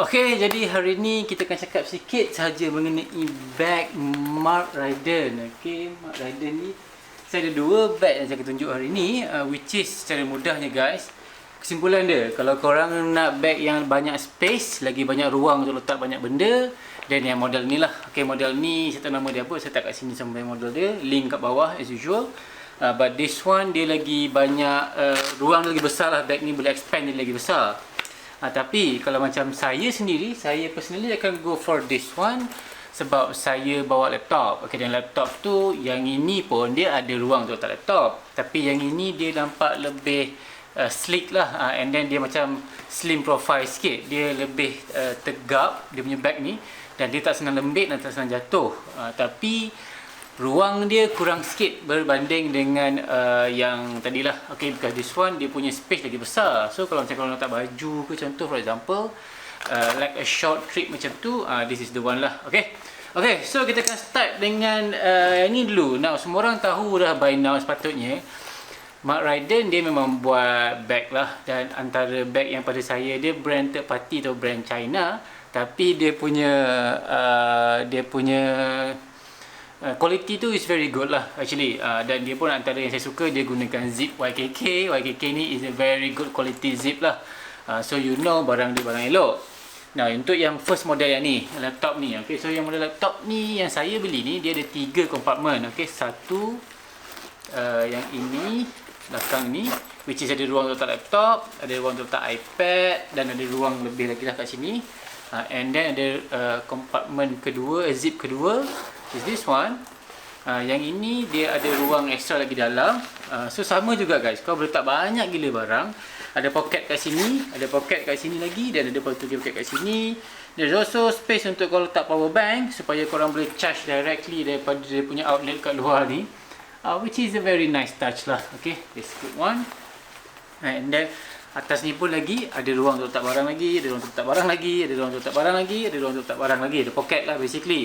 okay, jadi hari ni kita akan cakap sikit sahaja mengenai bag Mark Ryden. Okay, Mark Ryden ni saya ada dua bag yang saya akan tunjuk hari ni uh, which is secara mudahnya guys. Kesimpulan dia, kalau korang nak bag yang banyak space, lagi banyak ruang untuk letak banyak benda, dan yang model ni lah. Okay, model ni saya tahu nama dia apa, saya tak kat sini sampai model dia, link kat bawah as usual. Uh, but this one dia lagi banyak uh, ruang lagi besar lah bag ni boleh expand dia lagi besar. Ha, tapi kalau macam saya sendiri, saya personally akan go for this one sebab saya bawa laptop. Okey dan laptop tu yang ini pun dia ada ruang untuk letak laptop. Tapi yang ini dia nampak lebih uh, sleek lah uh, and then dia macam slim profile sikit. Dia lebih uh, tegap dia punya bag ni dan dia tak senang lembik dan tak senang jatuh. Uh, tapi ruang dia kurang sikit berbanding dengan uh, yang tadilah. Okay because this one dia punya space lagi besar. So kalau macam kalau nak letak baju ke contoh for example uh, like a short trip macam tu uh, this is the one lah. Okay? Okay so kita akan start dengan uh, ni dulu. Now semua orang tahu dah by now sepatutnya Mark Ryden dia memang buat bag lah. Dan antara bag yang pada saya dia brand third party atau brand China. Tapi dia punya uh, dia punya Uh, quality tu is very good lah actually. Uh, dan dia pun antara yang saya suka dia gunakan zip YKK YKK ni is a very good quality zip lah. Uh, so you know barang dia barang elok. Nah untuk yang first model yang ni laptop ni okay? So yang model laptop ni yang saya beli ni dia ada tiga compartment okay? Satu uh, yang ini belakang ni which is ada ruang untuk letak laptop ada ruang untuk letak iPad dan ada ruang lebih lagi lah kat sini. Uh, and then ada uh, compartment kedua zip kedua is this one? Uh, yang ini dia ada ruang extra lagi dalam. Uh, so sama juga guys. Kau boleh letak banyak gila barang. Ada pocket kat sini ada pocket kat sini lagi dan ada pocket kat sini. There's also space untuk kau letak power bank supaya korang boleh charge directly daripada dia punya outlet kat luar ni. Uh, which is a very nice touch lah. Okay this good one. And then atas ni pun lagi ada ruang untuk letak barang lagi, ada ruang untuk letak barang lagi, ada ruang untuk letak barang lagi, ada ruang untuk letak barang lagi, ada pocket lah basically.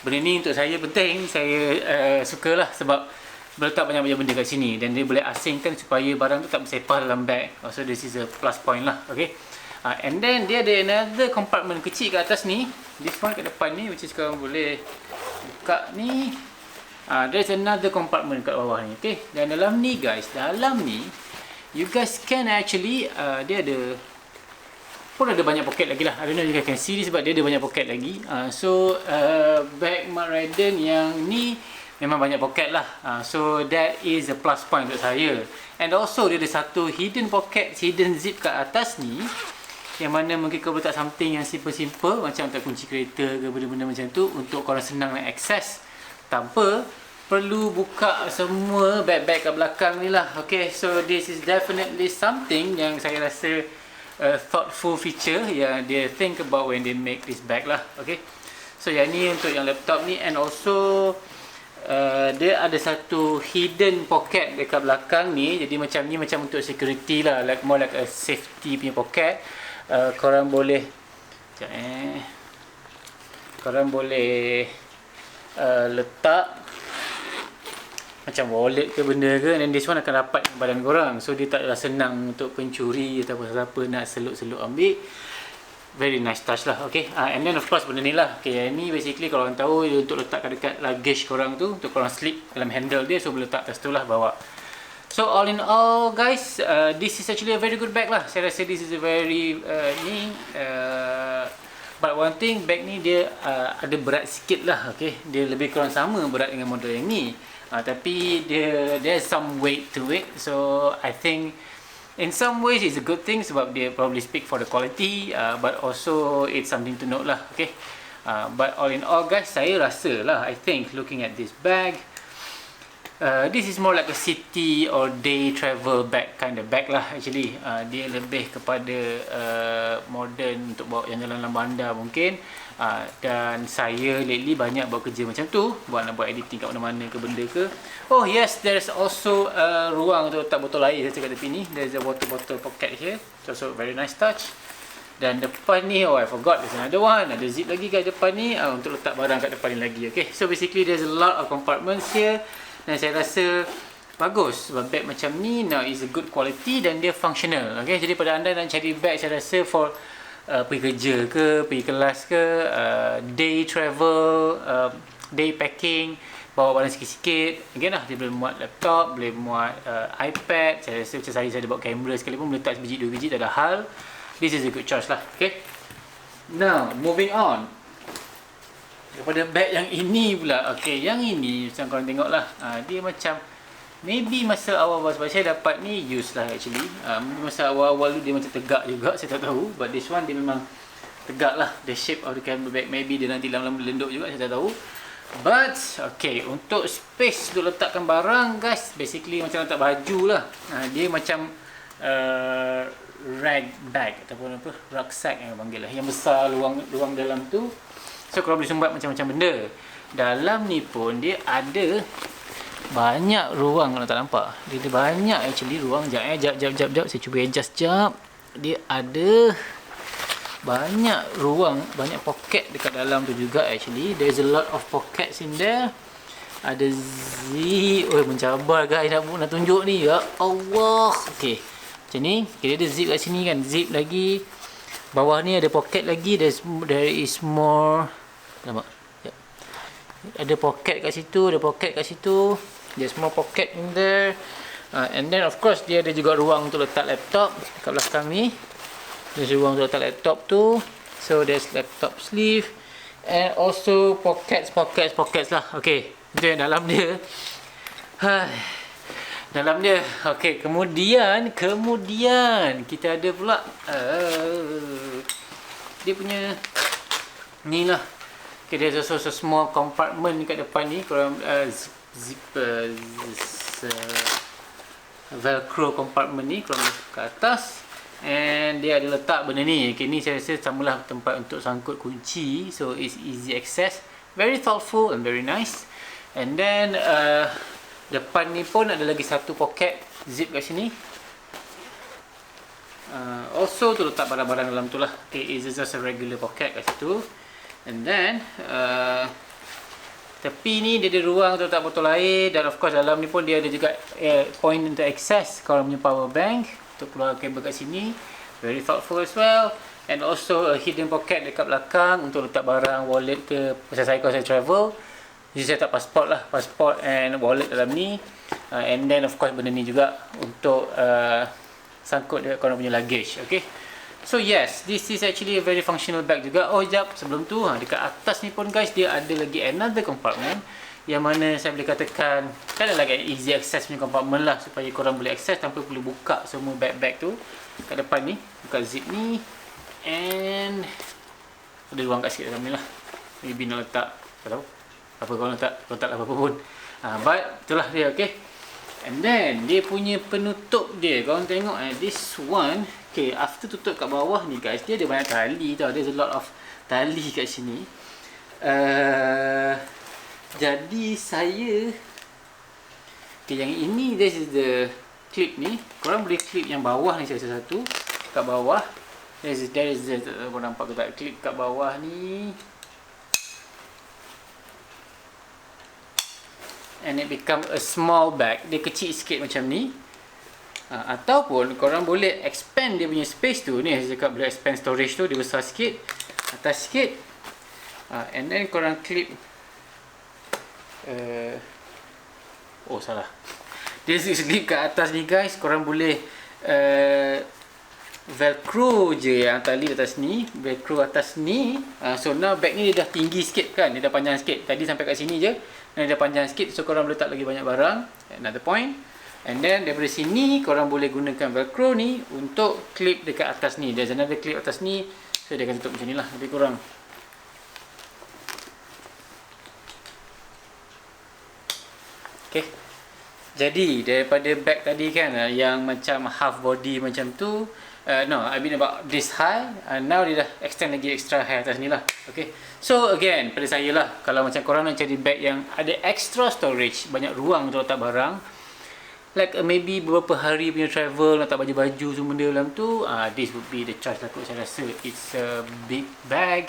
Benda ni untuk saya penting, saya uh, sukalah sebab boleh letak banyak-banyak benda kat sini dan dia boleh asingkan supaya barang tu tak bersepah dalam bag. Oh, so this is a plus point lah, okay. Uh, and then dia ada another compartment kecil kat atas ni, this one kat depan ni which is korang boleh buka ni. Uh, there's another compartment kat bawah ni, okay. Dan dalam ni guys, dalam ni you guys can actually uh, dia ada pun ada banyak pocket lagi lah. I don't know you guys can see this sebab dia ada banyak pocket lagi. Uh, so uh, bag Mark Ryden yang ni memang banyak pocket lah. Uh, so that is a plus point untuk saya. And also dia ada satu hidden pocket hidden zip kat atas ni yang mana mungkin kau letak something yang simple-simple macam untuk kunci kereta ke benda-benda macam tu untuk korang senang nak access tanpa perlu buka semua bag-bag kat belakang ni lah. Okay so this is definitely something yang saya rasa uh, thoughtful feature yang dia think about when they make this bag lah. Okay? So yang ni untuk yang laptop ni and also uh, dia ada satu hidden pocket dekat belakang ni. Jadi macam ni macam untuk security lah. Like more like a safety punya pocket. Uh, korang boleh sekejap eh. Korang boleh uh, letak macam wallet ke benda ke dan this one akan dapat badan korang. So dia tak adalah senang untuk pencuri atau apa-apa nak seluk-seluk ambil. Very nice touch lah okay? Uh, and then of course benda ni lah. Yang ni basically kalau orang tahu dia untuk letak dekat luggage korang tu untuk korang slip dalam handle dia so boleh letak atas tu lah bawa. So all in all guys uh, this is actually a very good bag lah. Saya rasa this is a very uh, ni uh, but one thing bag ni dia uh, ada berat sikit lah okay? Dia lebih kurang sama berat dengan model yang ni Uh, tapi dia there's some weight to it. So I think in some ways it's a good thing sebab dia probably speak for the quality uh, but also it's something to note lah. Okay. Uh, but all in all guys, saya rasa lah I think looking at this bag uh, this is more like a city or day travel bag kind of bag lah actually. Uh, dia lebih kepada uh, modern untuk bawa jalan-jalan dalam bandar mungkin. Uh, dan saya lately banyak buat kerja macam tu. Buat nak buat editing kat mana-mana ke benda ke. Oh yes there's also uh, ruang untuk letak botol air. Saya kat tepi ni there's a water bottle pocket here. It's also very nice touch. Dan depan ni oh I forgot there's another one. Ada zip lagi kat depan ni. Uh, untuk letak barang kat depan ni lagi okay. So basically there's a lot of compartments here. Dan saya rasa bagus. Sebab bag macam ni now is a good quality dan dia functional okay. Jadi pada anda nak cari bag saya rasa for uh, pergi kerja ke, pergi kelas ke, uh, day travel, uh, day packing, bawa barang sikit-sikit. Again lah, dia boleh muat laptop, boleh muat uh, iPad. Saya rasa macam saya, saya ada bawa kamera sekalipun, boleh letak sebiji dua biji, tak ada hal. This is a good choice lah. Okay. Now, moving on. Daripada bag yang ini pula. Okay, yang ini macam korang tengok lah. Uh, dia macam Maybe masa awal-awal sebab saya dapat ni use lah actually. Uh, masa awal-awal tu dia macam tegak juga, saya tak tahu. But this one dia memang tegak lah. The shape of the camera bag. Maybe dia nanti lama-lama lenduk juga, saya tak tahu. But, okay, untuk space untuk letakkan barang guys, basically macam letak baju lah. Uh, dia macam uh, rag bag ataupun apa, rucksack yang panggil lah. Yang besar luang luang dalam tu. So, kalau boleh sumbat macam-macam benda. Dalam ni pun dia ada banyak ruang kalau tak nampak. Dia ada banyak actually ruang. Jap eh, jap jap jap jap saya cuba adjust jap. Dia ada banyak ruang, banyak pocket dekat dalam tu juga actually. There's a lot of pockets in there. Ada zip. Oh, mencabar guys nak nak tunjuk ni. Ya Allah. Okey. Macam ni, kita ada zip kat sini kan. Zip lagi. Bawah ni ada pocket lagi. There's there is more. Nampak? Ada pocket kat situ, ada pocket kat situ. There's more pocket in there. Uh, and then of course dia ada juga ruang untuk letak laptop kat belakang ni. There's ruang untuk letak laptop tu. So there's laptop sleeve and also pockets, pockets, pockets lah. Okay, itu yang dalam dia. dalam dia. Okay, kemudian, kemudian kita ada pula uh, dia punya ni lah. Okay, there's also a small compartment dekat depan ni. Korang uh, zipper uh, velcro compartment ni kalau ke atas. And dia ada letak benda ni. Okay, ni saya rasa samalah tempat untuk sangkut kunci. So it's easy access. Very thoughtful and very nice. And then uh, depan ni pun ada lagi satu pocket zip kat sini. Uh, also tu letak barang-barang dalam tu lah. Okay, it's just a regular pocket kat situ. And then uh, Tepi ni dia ada ruang untuk letak botol air dan of course dalam ni pun dia ada juga eh, point untuk access kalau punya power bank untuk keluar kabel kat sini. Very thoughtful as well. And also a hidden pocket dekat belakang untuk letak barang, wallet ke pasal saya kalau saya travel. Jadi saya tak pasport lah, pasport and wallet dalam ni. Uh, and then of course benda ni juga untuk uh, sangkut dekat korang punya luggage. Okay. So yes, this is actually a very functional bag juga. Oh jap, sebelum tu ha, dekat atas ni pun guys dia ada lagi another compartment yang mana saya boleh katakan kan lagi easy access punya compartment lah supaya korang boleh access tanpa perlu buka semua bag-bag tu kat depan ni, buka zip ni and ada ruang kat sikit dalam ni lah. Maybe nak letak, tak tahu. Apa kau letak, letak apa-apa pun. Ha, but itulah dia, okay. And then dia punya penutup dia, korang tengok eh, this one Okay, after tutup kat bawah ni guys, dia ada banyak tali tau. There's a lot of tali kat sini. Uh, jadi saya Okay, yang ini this is the clip ni. Korang boleh clip yang bawah ni salah satu kat bawah. There is there is the, tak clip kat bawah ni. And it become a small bag. Dia kecil sikit macam ni. Ha, ataupun korang boleh expand dia punya space tu. Ni saya cakap boleh expand storage tu dia besar sikit atas sikit. Uh, and then korang clip uh, oh salah. Dia clip kat atas ni guys. Korang boleh uh, velcro je yang tali atas ni. Velcro atas ni. Uh, so now bag ni dia dah tinggi sikit kan? Dia dah panjang sikit. Tadi sampai kat sini je dan dia panjang sikit so korang boleh letak lagi banyak barang another point And then daripada sini korang boleh gunakan velcro ni untuk clip dekat atas ni. There's another clip atas ni. So dia akan tutup macam ni lah lebih kurang. Okay. Jadi daripada bag tadi kan yang macam half body macam tu. Uh, no, I mean about this high. Uh, now dia dah extend lagi extra high atas ni lah. Okay. So again, pada saya lah. Kalau macam korang nak cari bag yang ada extra storage. Banyak ruang untuk letak barang like uh, maybe beberapa hari punya travel nak tak baju-baju semua benda dalam tu uh, this would be the choice lah kot saya rasa it's a big bag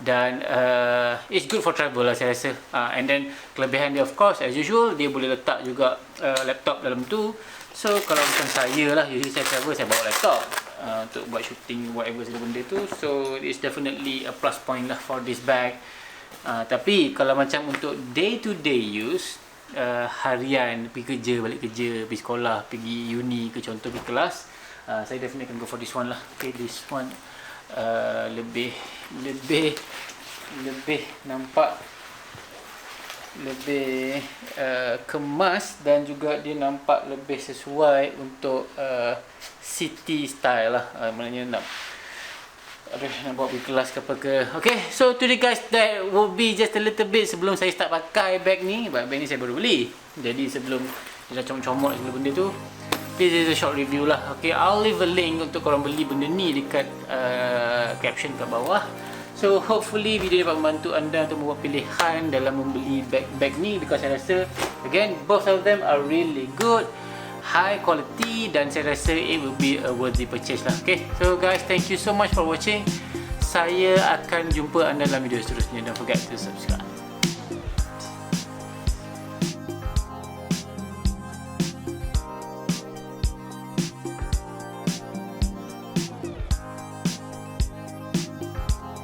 dan uh, it's good for travel lah saya rasa uh, and then kelebihan dia of course as usual dia boleh letak juga uh, laptop dalam tu so kalau macam saya lah usually saya travel saya bawa laptop uh, untuk buat shooting whatever segala benda tu. So it's definitely a plus point lah for this bag. Uh, tapi kalau macam untuk day to day use uh, harian pergi kerja balik kerja pergi sekolah pergi uni ke contoh pergi kelas uh, saya definitely akan go for this one lah. Okay this one uh, lebih lebih lebih nampak lebih uh, kemas dan juga dia nampak lebih sesuai untuk uh, city style lah. Uh, maknanya nak Aduh, nak bawa pergi kelas ke apa ke. Okay, so today guys That will be just a little bit Sebelum saya start pakai bag ni. Bag ni saya baru beli. Jadi sebelum Dia dah comot-comot segala benda tu This is a short review lah. Okay, I'll leave a link Untuk korang beli benda ni Dekat uh, caption kat bawah So hopefully video ni dapat membantu anda Untuk membuat pilihan Dalam membeli bag-bag ni Because saya rasa Again, both of them are really good high quality dan saya rasa it will be a worthy purchase lah. Okay so guys thank you so much for watching. Saya akan jumpa anda dalam video seterusnya. Don't forget to subscribe